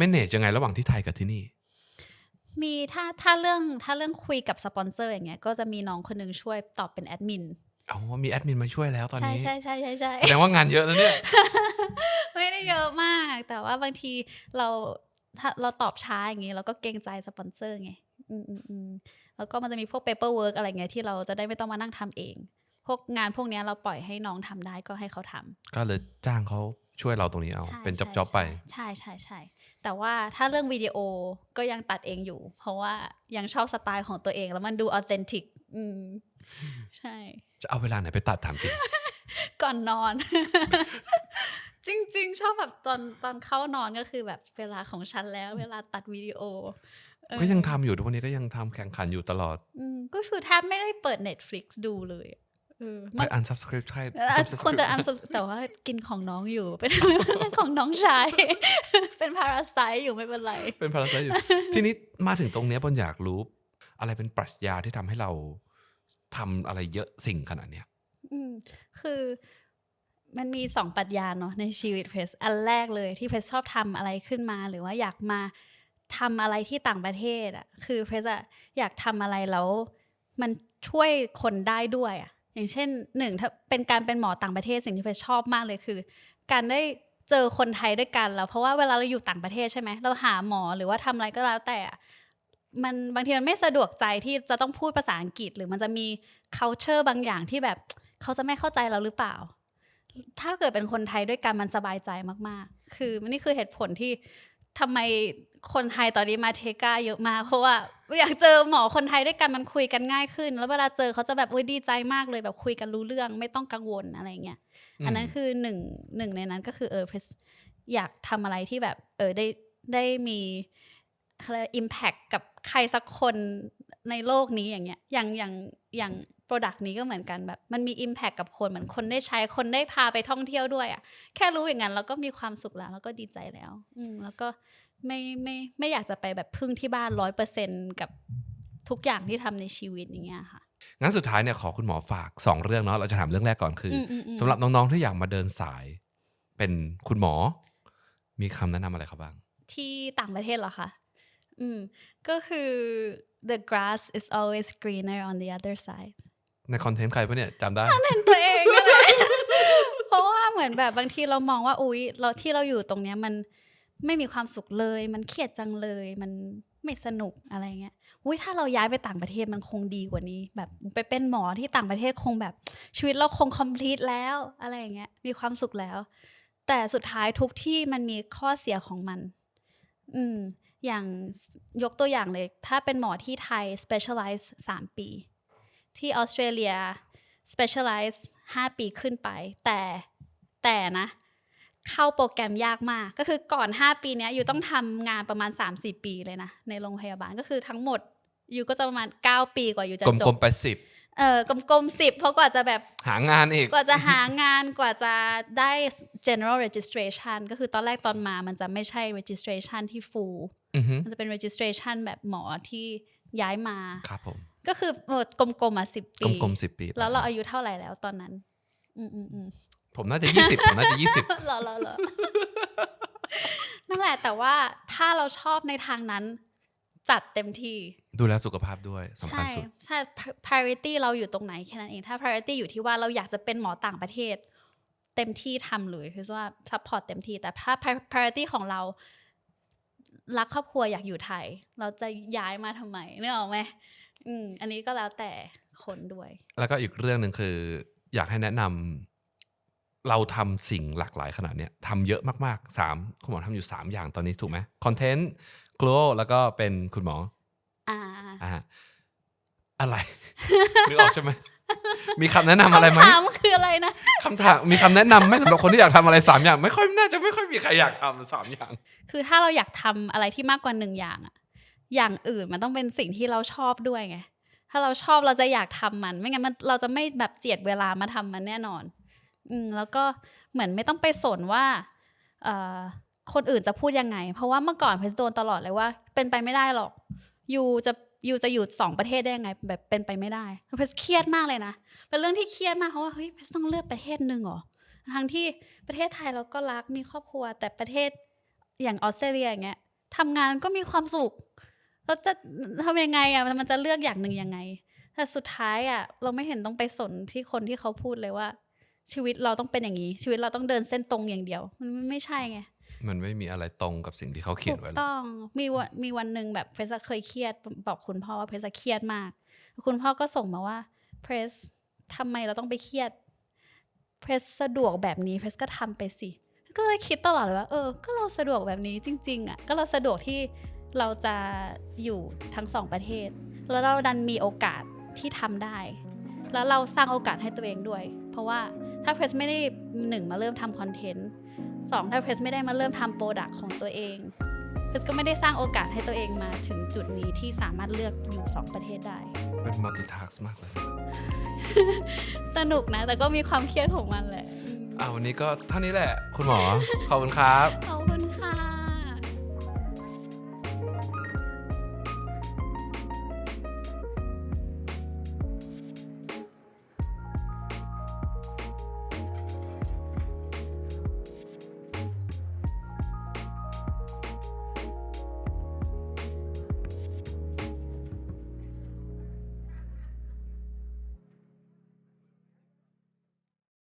[SPEAKER 1] manage ยังไงระหว่างที่ไทยกับที่นี่
[SPEAKER 2] มีถ้าถ้าเรื่องถ้าเรื่องคุยกับสปอนเซอร์อย่างเงี้ยก็จะมีน้องคนหนึงช่วยตอบเป็นแอดมิน
[SPEAKER 1] เอามีแอดมินมาช่วยแล้วตอน
[SPEAKER 2] ใช่
[SPEAKER 1] นี้
[SPEAKER 2] ใช่ใช่ใช่ใช่
[SPEAKER 1] แสดงว่างานเยอะนะเนี่ย
[SPEAKER 2] ไม่ได้เยอะมาก แต่ว่าบางทีเราถ้าเราตอบช้าอย่างงี้เราก็เกรงใจสปอนเซอร์ไงอืมอืมอืมแล้วก็มันจะมีพวก paperwork อะไรเงี้ยที่เราจะได้ไม่ต้องมานั่งทำเอง พวกงานพวกเนี้ยเราปล่อยให้น้องทำได้ก็ให้เขาทำ
[SPEAKER 1] ก็เลยจ้างเขา ช่วยเราตรงนี้เอา
[SPEAKER 2] ใช่
[SPEAKER 1] เป็น
[SPEAKER 2] ใช่
[SPEAKER 1] จ็อบๆไป
[SPEAKER 2] ใช่ใช่ใช่แต่ว่าถ้าเรื่องวิดีโอก็ยังตัดเองอยู่ เพราะว่ายังชอบสไตล์ของตัวเอง แล้วมันดูออเทนติกอืมใช่
[SPEAKER 1] จะเอาเวลาไหนไปตัดถามจริง
[SPEAKER 2] ก่อนนอน จริง ๆ ชอบแบบตอนตอนเข้านอนก็คือแบบเวลาของฉันแล้ว เวลาตัดวิดีโอเออ
[SPEAKER 1] ก็ยังทำอยู่ทุกวันนี้ก็ยังทำแข่งขันอยู่ตลอด
[SPEAKER 2] อืมก็คือแทบไม่ได้เปิด Netflix ดูเลย อะเออ
[SPEAKER 1] ไป unsubscribe ใช่
[SPEAKER 2] เออควรจะอันแต่ว่ากินของน้องอยู่เป็นเป็นของน้องชาย เป็นพาราไซอยู่ไม่เป็นไร
[SPEAKER 1] เป็นพาราไซอยู่ ทีนี้มาถึงตรงเนี้ยบนอยากรู้ อะไรเป็นปรัชญาที่ทำให้เราทำอะไรเยอะสิ่งขนาดเนี้ย
[SPEAKER 2] อืมคือมันมีสองปรัชญาเนาะในชีวิตเพรสอันแรกเลยที่เพรสชอบทำอะไรขึ้นมา หรือว่าอยากมาทำอะไรที่ต่างประเทศอะ่ะคือเพรสอะอยากทำอะไรแล้ว มันช่วยคนได้ด้วยอะ่ะ อย่างเช่นหนึ่งถ้าเป็นการเป็นหมอต่างประเทศสิ่งที่เพรสชอบมากเลยคือ การได้เจอคนไทยด้วยกันแล้วเพราะว่าเวลาเราอยู่ต่างประเทศใช่ไหมเราหาหมอหรือว่าทำอะไรก็แล้วแต่มันบางทีมันไม่สะดวกใจที่จะต้องพูดภาษาอังกฤษ หรือมันจะมี culture บางอย่างที่แบบเขาจะไม่เข้าใจเราหรือเปล่า ถ้าเกิดเป็นคนไทยด้วยกันมันสบายใจมากๆ คือนี่คือเหตุผลที่ทำไมคนไทยตอนนี้มาเทกาเยอะมากเพราะว่า อยากเจอหมอคนไทยด้วยกันมันคุยกันง่ายขึ้น แล้วเวลาเจอเขาจะแบบโอ้ยดีใจมากเลยแบบคุยกันรู้เรื่องไม่ต้องกังวลอะไรเงี้ย
[SPEAKER 1] อั
[SPEAKER 2] นนั้นคือหนึ่งหนึ่งในนั้นก็คือเอออยากทำอะไรที่แบบเออได้ได้มีอะไรอิมแพคกับใครสักคนในโลกนี้อย่างเงี้ยอย่างอย่างอย่างโปรดักต์นี้ก็เหมือนกันแบบ มันมี Impact กับคนเหมือนคนได้ใช้คนได้พาไปท่องเที่ยวด้วยอะ่ะแค่รู้อย่างนั้นเราก็มีความสุขแล้ว แล้วก็ดีใจแล้ว อืมแล้วก็ ไม่ไม่ไม่อยากจะไปแบบพึ่งที่บ้านร้อยเปอร์เซ็นกับทุกอย่างที่ทำในชีวิตอย่างเงี้ยค่ะ
[SPEAKER 1] งั้นสุดท้ายเนี่ยขอคุณหมอฝาก 2 เรื่องเนาะเราจะถามเรื่องแรกก่อนคืออ
[SPEAKER 2] มอืมอืม
[SPEAKER 1] สำหรับน้องๆที่อยากมาเดินสาย เป็นคุณหมอ มีคำแนะนำอะไรครับบ้าง
[SPEAKER 2] ที่ต่างประเทศเหรอคะอืมก็คือ the grass is always greener on the other side
[SPEAKER 1] ในคอนเทนต์ใครปะเนี่ยจำได้
[SPEAKER 2] เป็นตัวเองนั่นแหละเพราะว่าเหมือนแบบบางทีเรามองว่าอุ๊ยเราที่เราอยู่ตรงเนี้ยมัน ไม่มีความสุขเลย มันเครียดจังเลย มันไม่สนุกอะไรเงี้ยอุ้ยถ้าเราย้ายไปต่างประเทศมันคงดีกว่านี้ แบบไปเป็นหมอที่ต่างประเทศคงแบบชีวิตเราคง complete แล้วอะไรเงี้ย มีความสุขแล้ว แต่สุดท้ายทุกที่มันมีข้อเสียของมัน อืม อย่างยกตัวอย่างเลย ถ้าเป็นหมอที่ไทย specialize 3 ปี ที่ออสเตรเลีย specialize 5 ปีขึ้นไป แต่แต่นะ เข้าโปรแกรมยากมาก ก็คือก่อน 5 ปีเนี้ยอยู่ต้องทำงานประมาณ 3-4 ปีเลยนะในโรงพยาบาลก็คือทั้งหมดอยู่ก็จะประมาณ 9 ปีกว่าอยู่จะ
[SPEAKER 1] ก
[SPEAKER 2] จ
[SPEAKER 1] ล
[SPEAKER 2] บ
[SPEAKER 1] มๆไปสิบ
[SPEAKER 2] เออกลมๆสิบเพราะกว่าจะแบบ
[SPEAKER 1] หางานอีก
[SPEAKER 2] กว่าจะหางานกว่าจะได้ general registration ก็คือตอนแรกตอนมามันจะไม่ใช่ registration ที่ full
[SPEAKER 1] อือฮึ
[SPEAKER 2] มันจะเป็น registration แบบหมอที่ย้ายมา
[SPEAKER 1] ครับผม
[SPEAKER 2] ก็คือเออกลมๆอะสิบปี
[SPEAKER 1] กลมๆสิบปี
[SPEAKER 2] แล้วเราอายุเท่าไหร่แล้วตอนนั้น อืมอืมอืม
[SPEAKER 1] ผมน่าจะยี่สิบผมน่าจะยี่สิบ
[SPEAKER 2] เหรอเหรอเหรอนั่นแหละแต่ว่าถ้าเราชอบในทางนั้น จัดเต็มที่
[SPEAKER 1] ดูแลสุขภาพด้วยสำคั
[SPEAKER 2] ใช่
[SPEAKER 1] ญสุด
[SPEAKER 2] ใช่ priority เราอยู่ตรงไหนแค่นั้นเองถ้า priority อยู่ที่ว่าเราอยากจะเป็นหมอต่างประเทศ เต็มที่ทำเลยคือว่า support เต็มที่ แต่ถ้า priority ของเรารักครอบครัวอยากอยู่ไทย เราจะย้ายมาทำไมเนกออกไหมอืมอันนี้ก็แล้วแต่คนด้วย
[SPEAKER 1] แล้วก็อีกเรื่องหนึ่งคือ อยากให้แนะนำ เราทำสิ่งหลากหลายขนาดเนี้ยทำเยอะมากๆสามคุณหมอทำอยู่สามอย่างตอนนี้ถูกไหมคอนเทนต์กลัวแล้วก็เป็นคุณหมอ
[SPEAKER 2] อ่า
[SPEAKER 1] อ่าอะไรนึกออกใช่ไหมมีคำแนะนำอะไรไหม
[SPEAKER 2] คำถามคืออะไรนะ
[SPEAKER 1] คำถามมีคำแนะนำไหมสำหรับคนที่อยากทำอะไรสามอย่าง ไม่ค่อยน่าจะไม่ค่อยมีใครอยากทำสามอย่าง
[SPEAKER 2] คือถ้าเราอยากทำอะไรที่มากกว่าหนึ่งอย่างอะอย่างอื่นมันต้องเป็นสิ่งที่เราชอบด้วยไงถ้าเราชอบเราจะอยากทำมัน ไม่งั้นมันเราจะไม่แบบเจียดเวลามาทำมันแน่นอน อืมแล้วก็เหมือนไม่ต้องไปสนว่าเอ่อคนอื่นจะพูดยังไง เพราะว่าเมื่อก่อนเพชรโดนตลอดเลยว่า เป็นไปไม่ได้หรอกยูจะยูจะอยู่สองประเทศได้ยังไง แบบเป็นไปไม่ได้เพชรเครียดมากเลยนะเป็นเรื่องที่เครียดมากเพราะว่าเฮ้ยเพชรต้องเลือกประเทศหนึ่งเหรอทั้งที่ประเทศไทยเราก็รักมีครอบครัว แต่ประเทศอย่างออสเตรเลียอย่างเงี้ยทำงานก็มีความสุขเราจะทำยังไงอะมันจะเลือกอย่างหนึ่งยังไงแต่สุดท้ายอะ เราไม่เห็นต้องไปสนที่คนที่เขาพูดเลยว่า ชีวิตเราต้องเป็นอย่างนี้ ชีวิตเราต้องเดินเส้นตรงอย่างเดียว มันไม่ใช่ไง
[SPEAKER 1] มันไม่มีอะไรตรงกับสิ่งที่เขาเขีย
[SPEAKER 2] ถู
[SPEAKER 1] น
[SPEAKER 2] ก
[SPEAKER 1] ไว้เลย
[SPEAKER 2] ต้องมีวันมีวันหนึ่งแบบเพรสเคยเครียด บอกคุณพ่อว่าเพรสเครียดมาก คุณพ่อก็ส่งมาว่าเพรสทำไมเราต้องไปเครียดเพรสสะดวกแบบนี้เพรสก็ทำไปสิ ก็เลยคิดตลอดเลยว่าเออ ก็เราสะดวกแบบนี้จริง ๆอะก็เราสะดวกที่เราจะอยู่ทั้งสองประเทศ แล้วเราดันมีโอกาสที่ทำได้ แล้วเราสร้างโอกาสให้ตัวเองด้วย เพราะว่า ถ้าเพรสไม่ได้หนึ่งมาเริ่มทำคอนเทนต์สองถ้าเพรสไม่ได้มาเริ่มทำโปรดักต์ของตัวเองเพรสก็ไม่ได้สร้างโอกาสให้ตัวเองมาถึงจุดนี้ที่สามารถเลือกอยู่สองประเทศได้
[SPEAKER 1] เป็นมัลติทัสมากเลย
[SPEAKER 2] สนุกนะ แต่ก็มีความเครียดของมันแหละ
[SPEAKER 1] อ่าวันนี้ก็เท่านี้แหละ คุณหมอ ขอบคุณครับ
[SPEAKER 2] ขอบคุณ